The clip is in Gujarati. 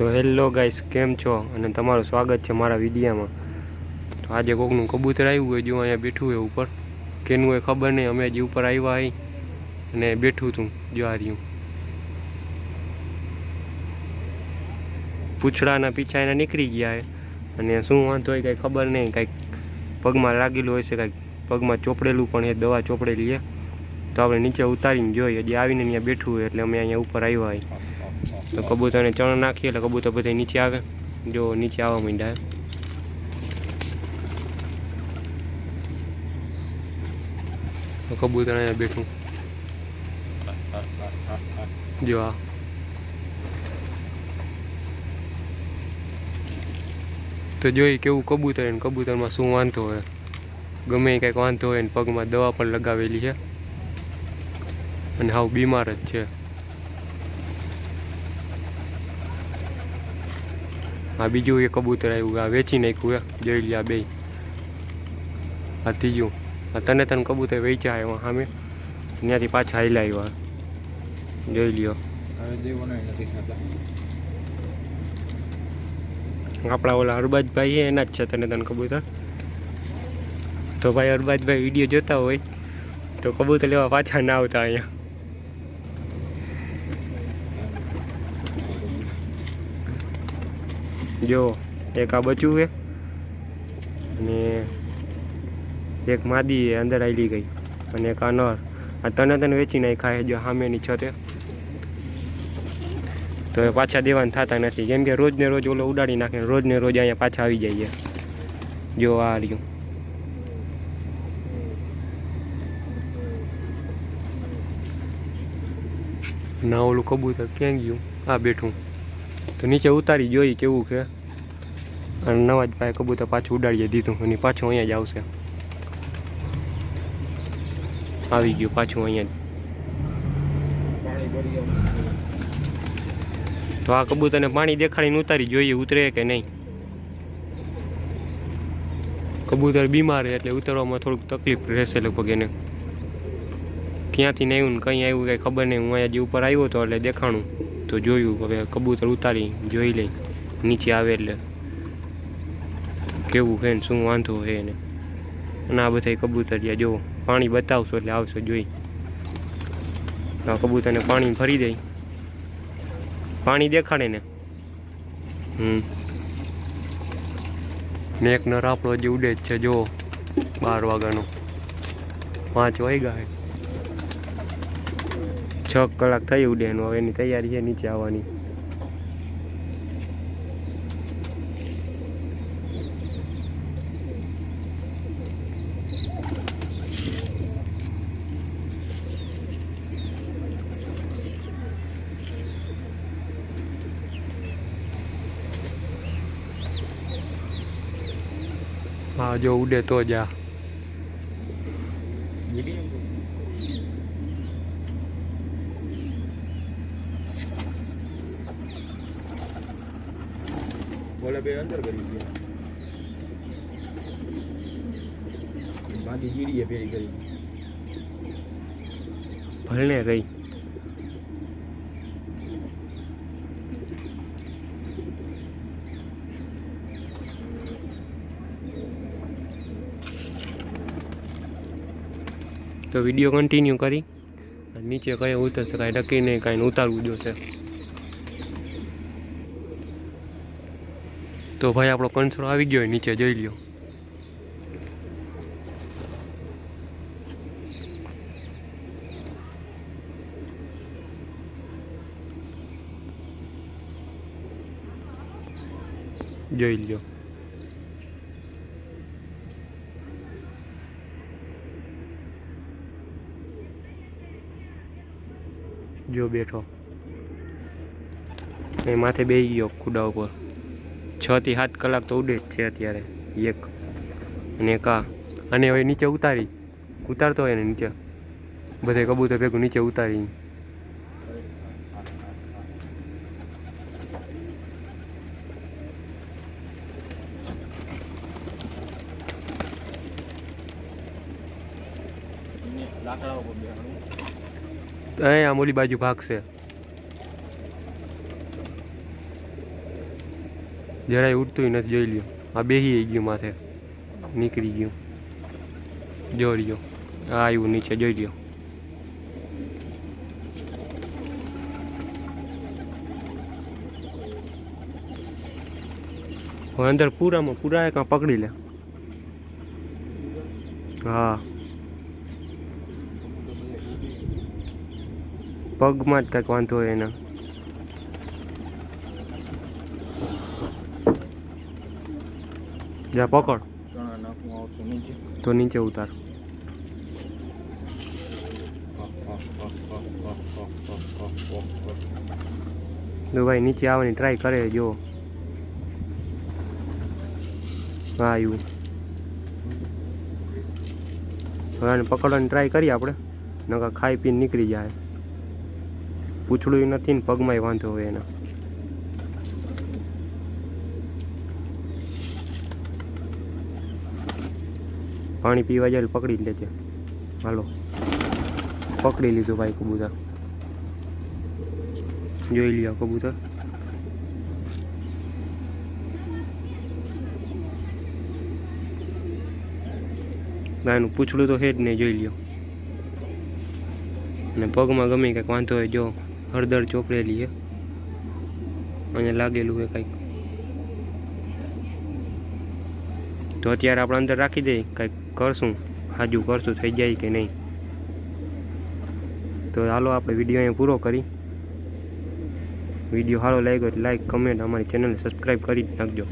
તો હેલો ગાઈસ, કેમ છો? અને તમારું સ્વાગત છે મારા વિડીયામાં. તો આજે કોકનું કબૂતર આવ્યું હોય જો અહીંયા બેઠું હોય ઉપર. કેનું હોય ખબર નહીં, અમે હજી ઉપર આવ્યા હઈ અને બેઠું હતું જો આ રહ્યું. પૂછડાના પીછા એના નીકળી ગયા અને શું વાંધો હોય કાંઈ ખબર નહીં, કાંઈક પગમાં લાગેલું હોય છે કાંઈક પગમાં ચોપડેલું પણ એ દવા ચોપડેલી છે તો આપણે નીચે ઉતારીને જોઈએ હજી આવીને અહીંયા બેઠું હોય, એટલે અમે અહીંયા ઉપર આવ્યા હોય તો કબૂતરને ચણ નાખીએ એટલે કબૂતર બધા નીચે આવે. જો નીચે આવવા માંડ્યા તો કબૂતર અહીંયા બેઠું. જો આ. તો જોઈ કેવું કબૂતર એને કબૂતરમાં શું વાંધો હોય. ગમે કંઈક વાંધો હોય ને પગમાં દવા પણ લગાવેલી છે. અને હાવ બીમાર જ છે. આ બીજું એ કબૂતર આવ્યું આ વેચી નાખ્યું એ જોઈ લે આ બે આ ત્રીજું. આ તને તને કબૂતર વેચ્યા આવ્યા સામે ત્યાંથી પાછા હાલ્યા આવ્યા. જોઈ લ્યો. આપણા ઓલા હરબાજભાઈ એના જ છે તને તને કબૂતર. તો ભાઈ હરબાજભાઈ વીડિયો જોતા હોય તો કબૂતર લેવા પાછા ના આવતા અહીંયા. જો, એક આ બચ્યું છે. અને એક માદી એ અંદર આવેલી ગઈ. અને એક આ આ તને તને વેચી નાખ્યા છે, જો સામેની છતે. તો એ પાછા દેવાના થતા નથી. કેમ કે રોજને રોજ ઓલો ઉડાડી નાખે રોજને રોજ અહીંયા પાછા આવી જાય જો આ રહ્યું. ના, ઓલું કબૂતર ક્યાં ગયું? આ બેઠું. તો નીચે ઉતારી જોઈ કેવું છે? અને નવા જ ભાઈ કબૂતર પાછું ઉડાડીએ દીધું. અને પાછું અહીંયા જ આવશે. આવી ગયું પાછું અહીંયા તો આ કબૂતરને પાણી દેખાડીને ઉતારી જોઈએ ઉતરે કે નહીં? કબૂતર બીમાર એટલે ઉતરવામાં થોડુંક તકલીફ રહેશે લગભગ એને. ક્યાંથી નહીં આવ્યું ને કંઈ આવ્યું કંઈ ખબર નહીં. હું અહીંયા જે ઉપર આવ્યો હતો એટલે દેખાણું. તો જોયું. હવે કબૂતર ઉતારી જોઈ લઈ. નીચે આવે એટલે કેવું છે ને, શું વાંધો છે એને અને આ બધા જ્યાં જો પાણી બતાવશો એટલે આવશે જોઈ. આ કબૂતરને પાણી ભરી દઈ પાણી દેખાડે ને. હમ. ને એક નર આપણો જે ઉડે જ છે જો બાર વાગ્યાનો. પાંચ વાગ્યા છે કલાક થઈ ઉડે એનું. હવે એની તૈયારી છે, નીચે આવવાની. હા, જો ઉડે તો જ. બોલે બે અંદર કરી દે બાકી ગીરીએ પેરી કરી. ભલને રહી. તો વીડિયો કન્ટિન્યુ કરી. નીચે કઈ ઉતરશે, કાંઈ ડકી નહીં કાંઈ ઉતારવું જોશે. તો ભાઈ આપણો કંસરો આવી ગયો નીચે, જોઈ લ્યો. જોઈ લ્યો. જો બેઠો. એ માથે બેહી ગયો ખુડા ઉપર. છ થી સાત કલાક તો ઉડે જ છે અત્યારે. એક અને એક અને હવે નીચે ઉતારી. ઉતારતો હોય ને નીચે. બધે કબૂતર ભેગું નીચે ઉતારી અહીંયા આમ ઓલી બાજુ ભાગશે. જરાય ઉડતું નથી, જોઈ લ્યો. આ બેહી ગયું માથે. નીકળી ગયું. જોઈ લ્યો. આ આવ્યું નીચે, જોઈ લ્યો. અંદર પૂરામાં પૂરા એક પકડી લે? હા. પગમાં જ કાંઈક વાંધો હોય એના. જા પકડ. તો નીચે ઉતાર. જો ભાઈ નીચે આવવાની ટ્રાય કરે જો. હા આવ્યું હવે પકડવાની ટ્રાય કરીએ આપણે. નકા ખાઈ પીને નીકળી જાય. પૂછડું નથી ને પગમાંય વાંધો હોય એના. પાણી પીવા જાય પકડી લેજે. હાલો. પકડી લીધું ભાઈ કબૂતર. જોઈ લ્યો કબૂતર. એનું પૂછડું તો છે જ નહીં, જોઈ લ્યો. અને પગમાં ગમે કંઈક વાંધો હોય જો હળદર ચોપડેલી છે. અને લાગેલું હોય કંઈક. તો અત્યારે આપણે અંદર રાખી દઈએ કંઈક. કરશું? હાજુ કરશું, થઈ જાય કે નહીં? તો હાલો, આપણે વીડિયો અહીંયા પૂરો કરી. વીડિયો સારો લાગ્યો તો લાઈક કમેન્ટ અમારી ચેનલને સબસ્ક્રાઈબ કરી નાખજો.